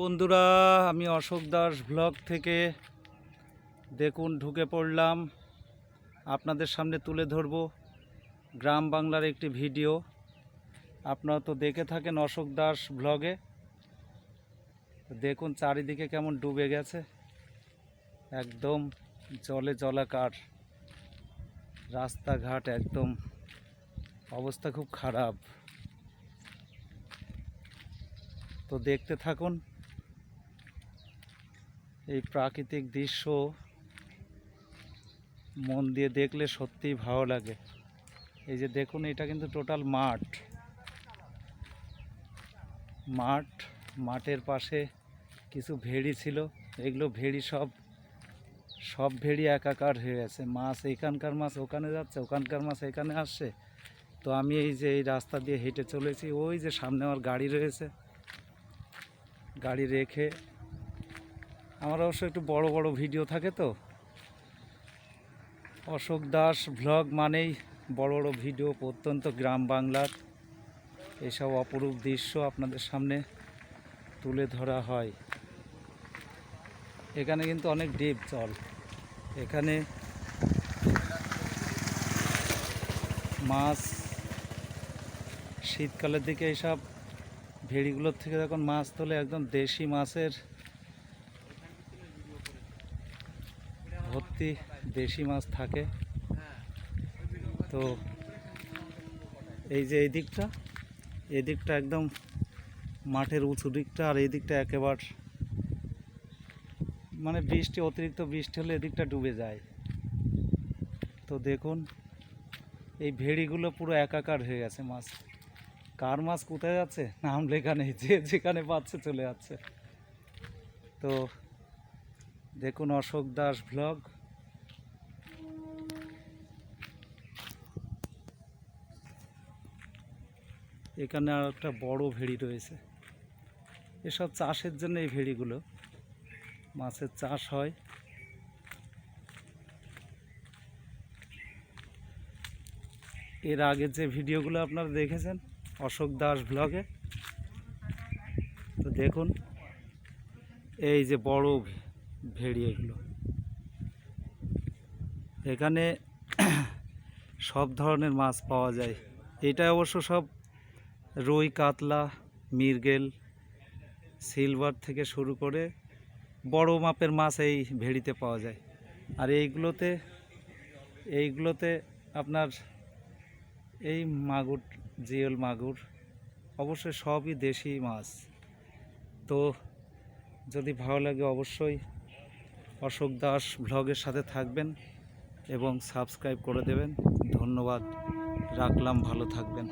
বন্ধুরা, আমি অশোক দাস ব্লগ থেকে দেখুন ঢুকে পড়লাম। আপনাদের সামনে তুলে ধরব গ্রাম বাংলার একটি ভিডিও। আপনারা তো দেখে থাকেন অশোক দাস ব্লগে। দেখুন চারিদিকে কেমন ডুবে গেছে। একদম জলে জলাকার। রাস্তাঘাট একদম অবস্থা খুব খারাপ। তো দেখতে থাকুন। এই প্রাকৃতিক দৃশ্য মন দিয়ে দেখলে সত্যিই ভালো লাগে। এই যে দেখুন, এটা কিন্তু টোটাল মাঠ। মাঠ, মাঠের পাশে কিছু ভেড়ি ছিল। এগুলো ভেড়ি সব সব ভেড়ি একাকার হয়ে গেছে। মাছ এখানকার মাছ ওখানে যাচ্ছে, ওখানকার মাছ এখানে আসছে। তো আমি এই যে এই রাস্তা দিয়ে হেঁটে চলেছি। ওই যে সামনে আমার গাড়ি রয়েছে। গাড়ি রেখে আমার অবশ্য একটু বড় বড় ভিডিও থাকে তো। অশোক দাস ভ্লগ মানেই বড় বড় ভিডিও প্রত্যন্ত গ্রাম বাংলার। এসব অপরূপ দৃশ্য আপনাদের সামনে তুলে ধরা হয়। এখানে কিন্তু অনেক ডিপ জল। এখানে মাছ শীতকালের দিকে এইসব ভেড়িগুলোর থেকে যখন মাছ তোলে, একদম দেশি মাছের ভর্তি দেশি মাছ থাকে। তো এই যে এই দিকটা এই দিকটা একদম মাঠের উঁচু দিকটা আর এই দিকটা একেবারে মানে বৃষ্টি, অতিরিক্ত বৃষ্টি হলে এদিকটা ডুবে যায়। তো দেখুন, এই ভেড়িগুলো পুরো একাকার হয়ে গেছে মাছ। কার মাছ কোথায় যাচ্ছে? নাম লেখা নেই যে যেখানে পাচ্ছে চলে যাচ্ছে। তো দেখুন অশোক দাস ভ্লগ এখানে আর একটা বড় ভেড়ি রয়েছে। এসব চাষের জন্য এই ভেড়িগুলো। মাছের চাষ হয়। এর আগের যে ভিডিওগুলো আপনারা দেখেছেন, অশোক দাস ব্লগে তো দেখুন, এই যে বড় ভেড়ি এগুলো। এখানে সব ধরনের মাছ পাওয়া যায়। এটা অবশ্য সব রুই, কাতলা মিরগেল সিলভার থেকে শুরু করে বড় মাপের মাছ এই ভেড়িতে পাওয়া যায়। আর এইগুলোতে এইগুলোতে আপনার এই মাগুর, জিওল মাগুর, অবশ্যই সবই দেশি মাছ। তো যদি ভালো লাগে অবশ্যই অশোক দাস ভ্লগের সাথে থাকবেন এবং সাবস্ক্রাইব করে দেবেন। ধন্যবাদ। রাখলাম ভালো থাকবেন।